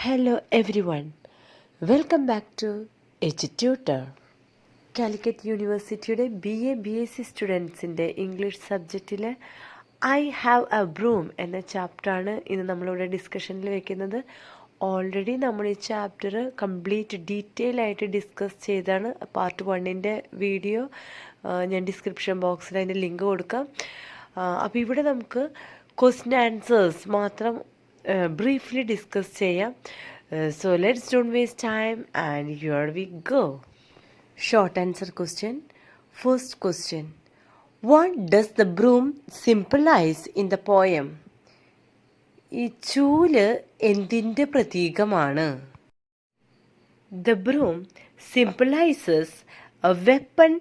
Hello everyone. Welcome back to Edututor. Calicut യൂണിവേഴ്സിറ്റിയുടെ B A B S C സ്റ്റുഡൻസിന്റെ English സബ്ജക്റ്റിൽ I have a broom എന്ന ചാപ്റ്ററാണ് ഇന്ന് നമ്മളിവിടെ ഡിസ്കഷനിൽ വെക്കുന്നത് ഓൾറെഡി നമ്മൾ ഈ ചാപ്റ്റർ കംപ്ലീറ്റ് ഡീറ്റെയിൽ ആയിട്ട് ഡിസ്കസ് ചെയ്താണ് പാർട്ട് വണ്ണിന്റെ വീഡിയോ ഞാൻ ഡിസ്ക്രിപ്ഷൻ ബോക്സിൽ അതിന്റെ ലിങ്ക് കൊടുക്കാം അപ്പോൾ ഇവിടെ നമുക്ക് ക്വസ്റ്റ്യൻ ആൻസേഴ്സ് മാത്രം ബ്രീഫ്ലി ഡിസ്കസ് ചെയ്യാം so let's don't waste time and your we go short answer question first question what does the broom symbolise in the poem ഈ ചൂല് എന്തിൻ്റെ പ്രതീകമാണ് The broom symbolizes a weapon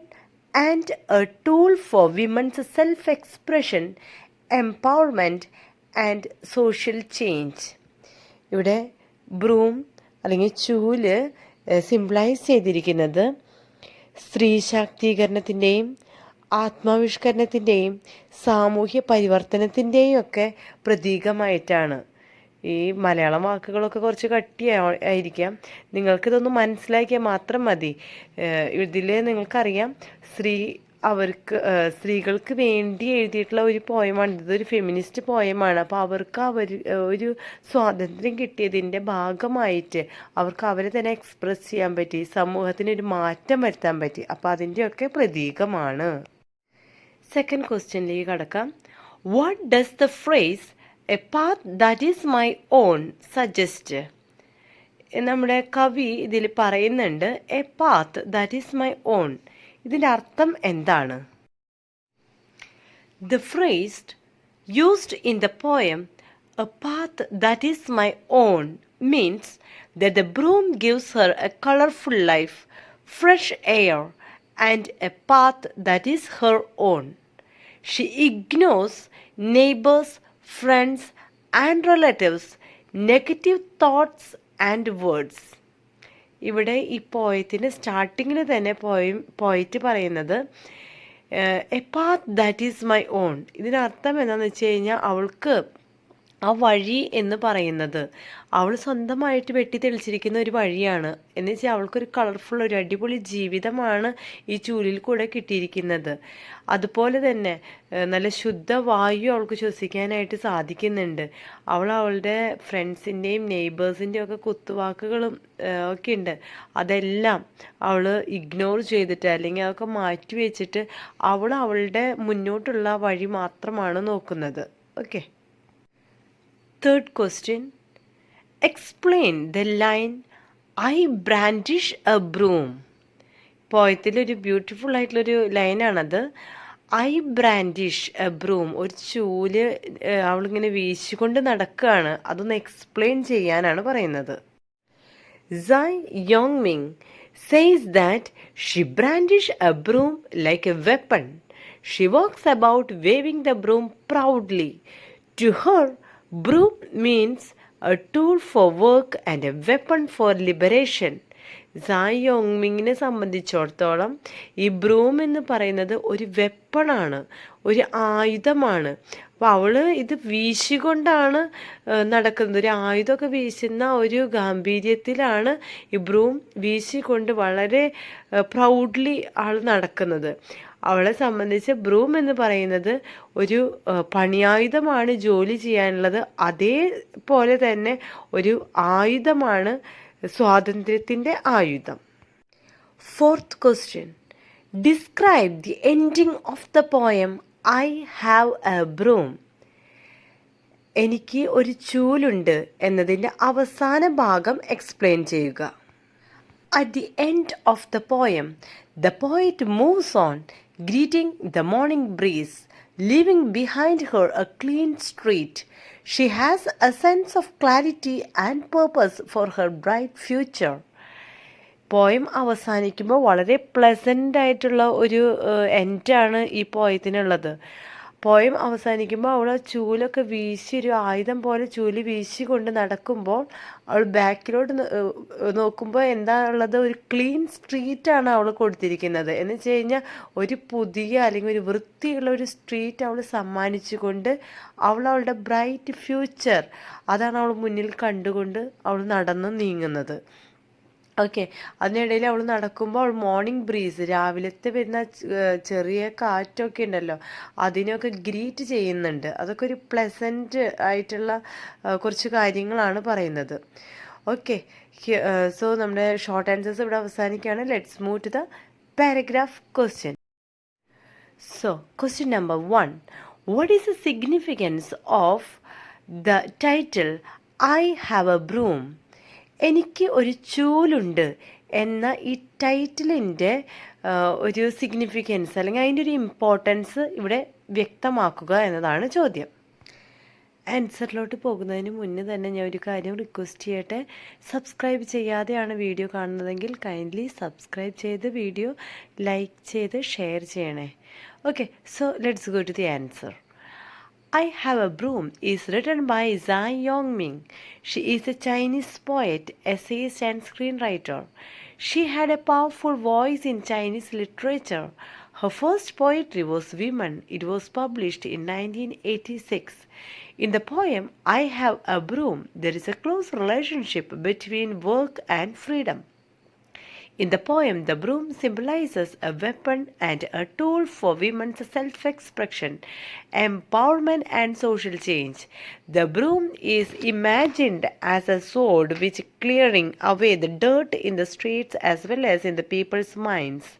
and a tool for women's self expression, empowerment, and social change. ഇവിടെ broom അല്ലെങ്കിൽ ചൂൽ സിംപ്ലൈസ് ചെയ്തിരിക്കുന്നത് സ്ത്രീ ശാക്തീകരണത്തിന്റെയും ആത്മാവിഷ്കരണത്തിന്റെയും സാമൂഹ്യ പരിവർത്തനത്തിന്റെയും ഒക്കെ പ്രതീകമായിട്ടാണ്. ഈ മലയാളം വാക്കുകളൊക്കെ കുറച്ച് കട്ടിയായിരിക്കാം നിങ്ങൾക്കിതൊന്ന് മനസ്സിലാക്കിയാൽ മാത്രം മതി. ഇതിൽ നിങ്ങൾക്കറിയാം സ്ത്രീ അവർക്ക് സ്ത്രീകൾക്ക് വേണ്ടി എഴുതിയിട്ടുള്ള ഒരു പോയമാണ് ഇതൊരു ഫെമിനിസ്റ്റ് പോയമാണ് അപ്പോൾ അവർക്ക് അവർ ഒരു സ്വാതന്ത്ര്യം കിട്ടിയതിന്റെ ഭാഗമായിട്ട് അവർക്ക് അവരെ തന്നെ എക്സ്പ്രസ് ചെയ്യാൻ പറ്റി. സമൂഹത്തിന് ഒരു മാറ്റം വരുത്താൻ പറ്റി. അപ്പോൾ അതിന്റെയൊക്കെ പ്രതീകമാണ്. സെക്കൻഡ് ക്വസ്റ്റ്യനിലേക്ക് കടക്കാം. What does the phrase a path that is my own suggest നമ്മുടെ കവി ഇതിൽ പറയുന്നുണ്ട് a path that is my own ഇതിന്റെ അർത്ഥം എന്താണ് the phrase used in the poem a path that is my own means that the broom gives her a colorful life, fresh air, and a path that is her own. She ignores neighbors, friends, and relatives, negative thoughts and words. ഇവിടെ ഈ പോയത്തിന് സ്റ്റാർട്ടിങ്ങിൽ തന്നെ പോയി poet പറയുന്നത് a path that is my own ഇതിനർത്ഥം എന്താണെന്ന് വെച്ച് കഴിഞ്ഞാൽ അവൾക്ക് ആ വഴി എന്ന് പറയുന്നത്. അവൾ സ്വന്തമായിട്ട് വെട്ടി തെളിച്ചിരിക്കുന്ന ഒരു വഴിയാണ്. എന്ന് വെച്ചാൽ അവൾക്കൊരു കളർഫുൾ ഒരു അടിപൊളി ജീവിതമാണ് ഈ ചൂലിൽ കൂടെ കിട്ടിയിരിക്കുന്നത്. അതുപോലെ തന്നെ നല്ല ശുദ്ധവായു അവൾക്ക് ശ്വസിക്കാനായിട്ട് സാധിക്കുന്നുണ്ട്. അവൾ അവളുടെ ഫ്രണ്ട്സിന്റെയും നെയ്ബേഴ്സിന്റെയും ഒക്കെ കുത്തുവാക്കുകളും ഒക്കെ ഉണ്ട്. അതെല്ലാം അവൾ ഇഗ്നോർ ചെയ്തിട്ട് അല്ലെങ്കിൽ അതൊക്കെ മാറ്റി വെച്ചിട്ട് അവൾ അവളുടെ മുന്നോട്ടുള്ള വഴി മാത്രമാണ് നോക്കുന്നത്. Okay. Third question explain the line I brandish a broom പോയത്തിലൊരു ബ്യൂട്ടിഫുൾ ആയിട്ടുള്ളൊരു ലൈനാണത് ഐ ബ്രാൻഡിഷ് എ ബ്രൂം ഒരു ചൂൽ അവളിങ്ങനെ വീശിക്കൊണ്ട് നടക്കുകയാണ് അതൊന്ന് എക്സ്പ്ലെയിൻ ചെയ്യാനാണ് പറയുന്നത്. Sai Yong Ming says that she brandish a broom like a weapon she works about waving the broom proudly to her, broom means a tool for work and a weapon for liberation. Sai യോങ്മിങ്ങിനെ സംബന്ധിച്ചിടത്തോളം ഈ broom എന്ന് പറയുന്നത് ഒരു വെപ്പണാണ് ഒരു ആയുധമാണ്. അപ്പോൾ അവൾ ഇത് വീശിക്കൊണ്ടാണ് നടക്കുന്നത്. ഒരു ആയുധമൊക്കെ വീശുന്ന ഒരു ഗാംഭീര്യത്തിലാണ് ഈ ബ്രൂം വീശിക്കൊണ്ട് വളരെ പ്രൗഡ്ലി ആൾ നടക്കുന്നത്. അവളെ സംബന്ധിച്ച് ബ്രൂം എന്ന് പറയുന്നത് ഒരു പണിയായുധമാണ് ജോലി ചെയ്യാനുള്ളത്. അതേപോലെ തന്നെ ഒരു ആയുധമാണ് സ്വാതന്ത്ര്യത്തിന്റെ ആയുധം. Fourth question describe the ending of the poem I have a broom എനിക്ക് ഒരു ചൂലുണ്ട് എന്നതിന്റെ അവസാന ഭാഗം എക്സ്പ്ലെയിൻ ചെയ്യുക. At the end of the poem the poet moves on, greeting the morning breeze, leaving behind her a clean street. She has a sense of clarity and purpose for her bright future. Poem അവസാനിക്കുമ്പോൾ വളരെ pleasant ആയിട്ടുള്ള ഒരു എൻഡാണ് ഈ പോയത്തിനുള്ളത് poem അവസാനിക്കുമ്പോൾ അവൾ ആ ചൂലൊക്കെ വീശി ഒരു ആയുധം പോലെ ചൂൽ വീശി കൊണ്ട് നടക്കുമ്പോൾ അവൾ ബാക്കിലോട്ട് നോക്കുമ്പോൾ എന്താ ഉള്ളത്? ഒരു ക്ലീൻ സ്ട്രീറ്റാണ് അവൾ കൊടുത്തിരിക്കുന്നത്. എന്ന് വെച്ച് കഴിഞ്ഞാൽ ഒരു പുതിയ അല്ലെങ്കിൽ ഒരു വൃത്തിയുള്ള ഒരു സ്ട്രീറ്റ് അവൾ സമ്മാനിച്ചുകൊണ്ട് അവൾ അവളുടെ ബ്രൈറ്റ് ഫ്യൂച്ചർ അതാണ് അവൾ മുന്നിൽ കണ്ടുകൊണ്ട് അവൾ നടന്ന് നീങ്ങുന്നത്. ഓക്കെ അതിനിടയിൽ അവൾ നടക്കുമ്പോൾ അവൾ മോർണിംഗ് ബ്രീസ് രാവിലത്തെ വരുന്ന ചെറിയ കാറ്റൊക്കെ ഉണ്ടല്ലോ. അതിനൊക്കെ ഗ്രീറ്റ് ചെയ്യുന്നുണ്ട്. അതൊക്കെ ഒരു പ്ലസന്റ് ആയിട്ടുള്ള കുറച്ച് കാര്യങ്ങളാണ് പറയുന്നത്. ഓക്കെ സോ നമ്മുടെ ഷോർട്ട് ആൻസേഴ്സ് ഇവിടെ അവസാനിക്കുകയാണ്. Let's move to the paragraph question so question number one what is the significance of the title I have a broom എനിക്ക് ഒരു ചൂലുണ്ട് എന്ന ഈ ടൈറ്റിലിന്റെ ഒരു സിഗ്നിഫിക്കൻസ് അല്ലെങ്കിൽ അതിന്റെ ഒരു ഇമ്പോർട്ടൻസ് ഇവിടെ വ്യക്തമാക്കുക എന്നതാണ് ചോദ്യം. ആൻസറിലോട്ട് പോകുന്നതിന് മുന്നേ തന്നെ ഞാൻ ഒരു കാര്യം റിക്വസ്റ്റ് ചെയ്യട്ടെ. സബ്സ്ക്രൈബ് ചെയ്യാതെയാണ് വീഡിയോ കാണുന്നതെങ്കിൽ കൈൻഡ്ലി സബ്സ്ക്രൈബ് ചെയ്ത് വീഡിയോ ലൈക്ക് ചെയ്ത് ഷെയർ ചെയ്യണേ. Okay so let's go to the answer I Have a Broom is written by Zhai Yongming. She is a Chinese poet, essayist, and screenwriter. She had a powerful voice in Chinese literature. Her first poetry was Women. It was published in 1986. In the poem I Have a Broom, there is a close relationship between work and freedom. In the poem, the broom symbolizes a weapon and a tool for women's self expression, empowerment, and social change. The broom is imagined as a sword which clearing away the dirt in the streets as well as in the people's minds.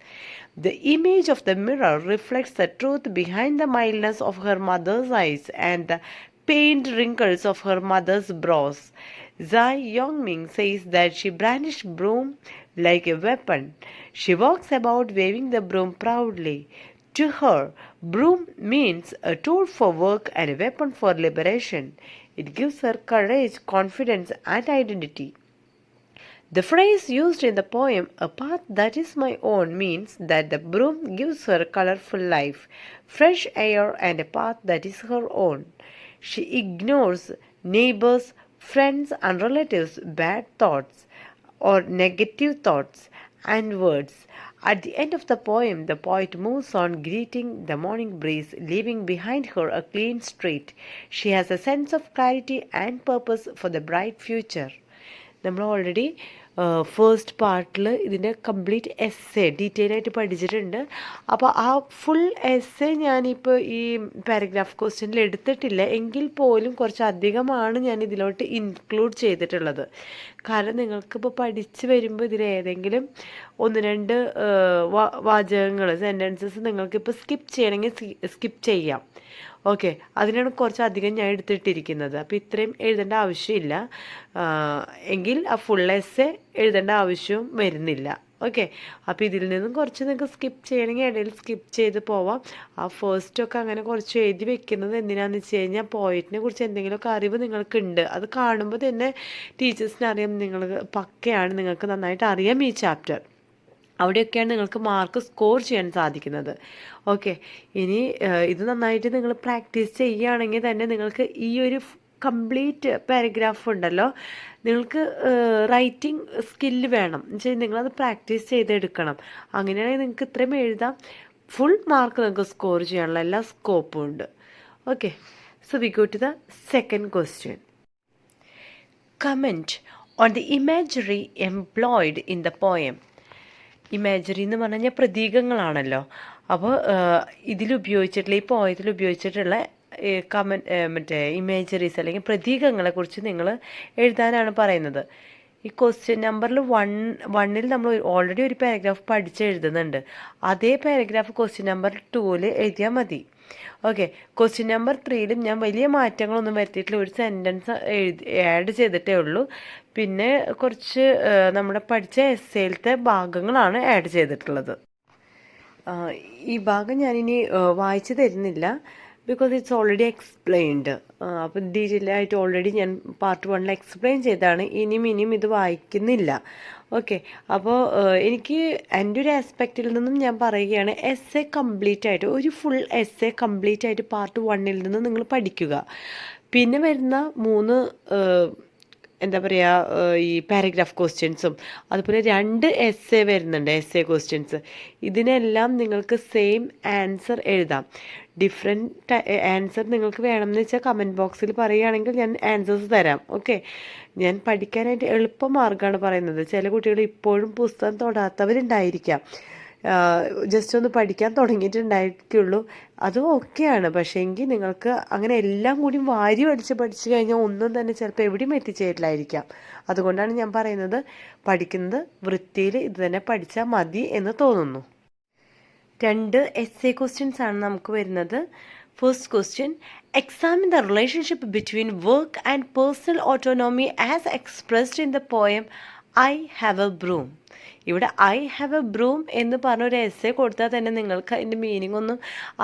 The image of the mirror reflects the truth behind the mildness of her mother's eyes and the pained wrinkles of her mother's brows. Zai Yongming says that she brandished broom like a weapon. She walks about waving the broom proudly. To her, broom means a tool for work and a weapon for liberation. It gives her courage, confidence, and identity. The phrase used in the poem, a path that is my own, means that the broom gives her colorful life, fresh air, and a path that is her own. She ignores neighbors, friends, and relatives' bad thoughts or negative thoughts and words. At the end of the poem, the poet moves on, greeting the morning breeze, leaving behind her a clean street. She has a sense of clarity and purpose for the bright future. നമ്മൾ already first പാർട്ടിൽ ഇതിന്റെ complete essay detail ആയിട്ട് പഠിച്ചിട്ടുണ്ട്. അപ്പോൾ ആ full essay ഞാനിപ്പോൾ ഈ paragraph ക്വസ്റ്റ്യനിൽ എടുത്തിട്ടില്ല. എങ്കിൽ പോലും കുറച്ച് അധികമാണ് ഞാൻ ഇതിലോട്ട് ഇൻക്ലൂഡ് ചെയ്തിട്ടുള്ളത്. കാരണം നിങ്ങൾക്കിപ്പോൾ പഠിച്ച് വരുമ്പോൾ ഇതിൽ ഏതെങ്കിലും ഒന്ന് രണ്ട് വാചകങ്ങൾ സെന്റൻസസ് നിങ്ങൾക്കിപ്പോൾ സ്കിപ്പ് ചെയ്യണമെങ്കിൽ സ്കിപ്പ് ചെയ്യാം. ഓക്കെ അതിനാണ് കുറച്ച് അധികം ഞാൻ എടുത്തിട്ടിരിക്കുന്നത്. അപ്പോൾ ഇത്രയും എഴുതേണ്ട ആവശ്യമില്ല. എങ്കിൽ ആ ഫുൾ എസ് എഴുതേണ്ട ആവശ്യവും വരുന്നില്ല. ഓക്കെ അപ്പോൾ ഇതിൽ നിന്നും കുറച്ച് നിങ്ങൾക്ക് സ്കിപ്പ് ചെയ്യണമെങ്കിൽ ഇടയിൽ സ്കിപ്പ് ചെയ്ത് പോവാം. ആ ഫസ്റ്റൊക്കെ അങ്ങനെ കുറച്ച് എഴുതി വെക്കുന്നത് എന്തിനാന്ന് വെച്ച് കഴിഞ്ഞാൽ പോയിറ്റിനെ കുറിച്ച് എന്തെങ്കിലുമൊക്കെ അറിവ് നിങ്ങൾക്കുണ്ട്. അത് കാണുമ്പോൾ തന്നെ ടീച്ചേഴ്സിനറിയാം നിങ്ങൾ പക്കയാണ് നിങ്ങൾക്ക് നന്നായിട്ട് അറിയാം ഈ ചാപ്റ്റർ അവിടെയൊക്കെയാണ് നിങ്ങൾക്ക് മാർക്ക് സ്കോർ ചെയ്യാൻ സാധിക്കുന്നത്. ഓക്കെ ഇനി ഇത് നന്നായിട്ട് നിങ്ങൾ പ്രാക്ടീസ് ചെയ്യുകയാണെങ്കിൽ തന്നെ നിങ്ങൾക്ക് ഈ ഒരു കംപ്ലീറ്റ് പാരഗ്രാഫ് ഉണ്ടല്ലോ. നിങ്ങൾക്ക് റൈറ്റിംഗ് സ്കില്ല് വേണം. വെച്ചാൽ നിങ്ങളത് പ്രാക്ടീസ് ചെയ്തെടുക്കണം. അങ്ങനെയാണെങ്കിൽ നിങ്ങൾക്ക് ഇത്രയും എഴുതാം. ഫുൾ മാർക്ക് നിങ്ങൾക്ക് സ്കോർ ചെയ്യാനുള്ള എല്ലാ സ്കോപ്പും ഉണ്ട്. Okay so we go to the second question comment on the imagery employed in the poem imagery എന്ന് പറഞ്ഞു കഴിഞ്ഞാൽ പ്രതീകങ്ങളാണല്ലോ. അപ്പോൾ ഇതിലുപയോഗിച്ചിട്ടുള്ള ഈ പോയത്തിൽ ഉപയോഗിച്ചിട്ടുള്ള കമൻ മറ്റേ ഇമേജറീസ് അല്ലെങ്കിൽ പ്രതീകങ്ങളെക്കുറിച്ച് നിങ്ങൾ എഴുതാനാണ് പറയുന്നത്. ഈ ക്വസ്റ്റ്യൻ നമ്പറിൽ വൺ വണ്ണിൽ നമ്മൾ ഓൾറെഡി ഒരു പാരഗ്രാഫ് പഠിച്ച് എഴുതുന്നുണ്ട്. അതേ പാരഗ്രാഫ് ക്വസ്റ്റ്യൻ നമ്പർ ടൂവിൽ എഴുതിയാൽ മതി. ഓക്കെ ക്വസ്റ്റ്യൻ നമ്പർ ത്രീയിലും ഞാൻ വലിയ മാറ്റങ്ങളൊന്നും വരുത്തിയിട്ടില്ല. ഒരു സെന്റൻസ് എഴുതി ആഡ് ചെയ്തിട്ടേ ഉള്ളൂ. പിന്നെ കുറച്ച് നമ്മുടെ പഠിച്ച എസ്സേലത്തെ ഭാഗങ്ങളാണ് ആഡ് ചെയ്തിട്ടുള്ളത്. ഈ ഭാഗം ഞാനിനി വായിച്ചു തരുന്നില്ല. ബിക്കോസ് ഇറ്റ്സ് ഓൾറെഡി എക്സ്പ്ലെയിൻഡ് അപ്പം ഡീറ്റെയിൽ ആയിട്ട് ഓൾറെഡി ഞാൻ പാർട്ട് വണ്ണിൽ എക്സ്പ്ലെയിൻ ചെയ്താണ് ഇനിയും ഇനിയും ഇത് വായിക്കുന്നില്ല. ഓക്കെ അപ്പോൾ എനിക്ക് എന്റെ ഒരു ആസ്പെക്റ്റിൽ നിന്നും ഞാൻ പറയുകയാണ് എസ് എ കംപ്ലീറ്റ് ആയിട്ട് ഒരു ഫുൾ എസ് എ കംപ്ലീറ്റ് ആയിട്ട് പാർട്ട് വണ്ണിൽ നിന്ന് നിങ്ങൾ പഠിക്കുക. പിന്നെ വരുന്ന മൂന്ന് എന്താ പറയുക ഈ പാരഗ്രാഫ് ക്വസ്റ്റ്യൻസും അതുപോലെ രണ്ട് എസ് എ വരുന്നുണ്ട് എസ് എ ക്വസ്റ്റ്യൻസ് ഇതിനെല്ലാം നിങ്ങൾക്ക് സെയിം ആൻസർ എഴുതാം. ഡിഫറെന്റ് ആൻസർ നിങ്ങൾക്ക് വേണമെന്ന് വെച്ചാൽ കമന്റ് ബോക്സിൽ പറയുകയാണെങ്കിൽ ഞാൻ ആൻസേഴ്സ് തരാം. ഓക്കെ ഞാൻ പഠിക്കാനായിട്ട് എളുപ്പ മാർഗമാണ് പറയുന്നത്. ചില കുട്ടികൾ ഇപ്പോഴും പുസ്തകം തൊടാത്തവരുണ്ടായിരിക്കാം. ജസ്റ്റ് ഒന്ന് പഠിക്കാൻ തുടങ്ങിയിട്ടുണ്ടായിരിക്കുള്ളൂ. അതും ഓക്കെയാണ് പക്ഷേ എങ്കിൽ നിങ്ങൾക്ക് അങ്ങനെ എല്ലാം കൂടി വാരി പഠിച്ച് പഠിച്ചു കഴിഞ്ഞാൽ ഒന്നും തന്നെ ചിലപ്പോൾ എവിടെയും എത്തിച്ചേരില്ലായിരിക്കാം. അതുകൊണ്ടാണ് ഞാൻ പറയുന്നത് പഠിക്കുന്നത് വൃത്തിയിൽ ഇത് തന്നെ പഠിച്ചാൽ മതി എന്ന് തോന്നുന്നു. രണ്ട് എസ് എ ക്വസ്റ്റ്യൻസ് ആണ് നമുക്ക് വരുന്നത്. First question examine the relationship between work and personal autonomy as expressed in the poem I have a broom ഇവിടെ ഐ ഹാവ് എ ബ്രൂം എന്ന് പറഞ്ഞ ഒരു എ കൊടുത്താൽ തന്നെ നിങ്ങൾക്ക് അതിന്റെ മീനിങ് ഒന്നും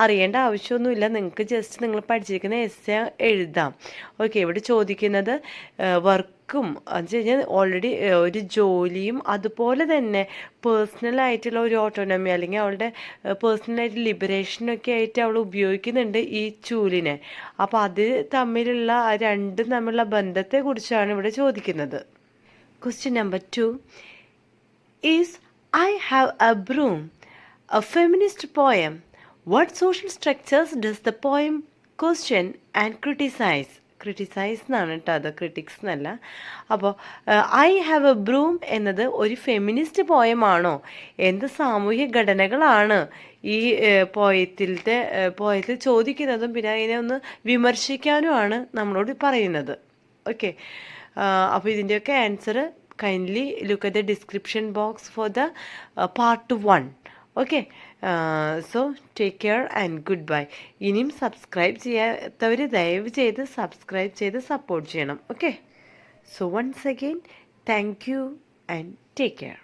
അറിയേണ്ട ആവശ്യമൊന്നുമില്ല. നിങ്ങൾക്ക് ജസ്റ്റ് നിങ്ങൾ പഠിച്ചിരിക്കുന്ന എസ് എ എഴുതാം. ഓക്കെ ഇവിടെ ചോദിക്കുന്നത് വർക്കും എന്ന് വെച്ച് കഴിഞ്ഞാൽ ഓൾറെഡി ഒരു ജോലിയും അതുപോലെ തന്നെ പേഴ്സണലായിട്ടുള്ള ഒരു ഓട്ടോണമി അല്ലെങ്കിൽ അവളുടെ പേഴ്സണലായിട്ട് ലിബറേഷനൊക്കെ ആയിട്ട് അവൾ ഉപയോഗിക്കുന്നുണ്ട് ഈ ചൂലിനെ. അപ്പോൾ അത് തമ്മിലുള്ള രണ്ടും തമ്മിലുള്ള ബന്ധത്തെക്കുറിച്ചാണ് ഇവിടെ ചോദിക്കുന്നത്. Question number two is I have a broom a feminist poem what social structures does the poem question and criticize? Criticize എന്നാണ് കേട്ടോ അത് ക്രിറ്റിക്സ് എന്നല്ല അപ്പോൾ ഐ ഹാവ് എ ബ്രൂം എന്നത് ഒരു ഫെമിനിസ്റ്റ് പോയമാണോ എന്ത് സാമൂഹ്യ ഘടനകളാണ് ഈ പോയത്തിലത്തെ പോയത്തിൽ ചോദിക്കുന്നതും പിന്നെ അതിനെ ഒന്ന് വിമർശിക്കാനുമാണ് നമ്മളോട് പറയുന്നത്. ഓക്കെ അപ്പോൾ ഇതിന്റെയൊക്കെ answer kindly look at the description box for the part part 1 so take care and good bye ഇനിയും സബ്സ്ക്രൈബ് ചെയ്യാത്തവർ ദയവ് ചെയ്ത് സബ്സ്ക്രൈബ് ചെയ്ത് സപ്പോർട്ട് ചെയ്യണം. Okay so once again thank you and take care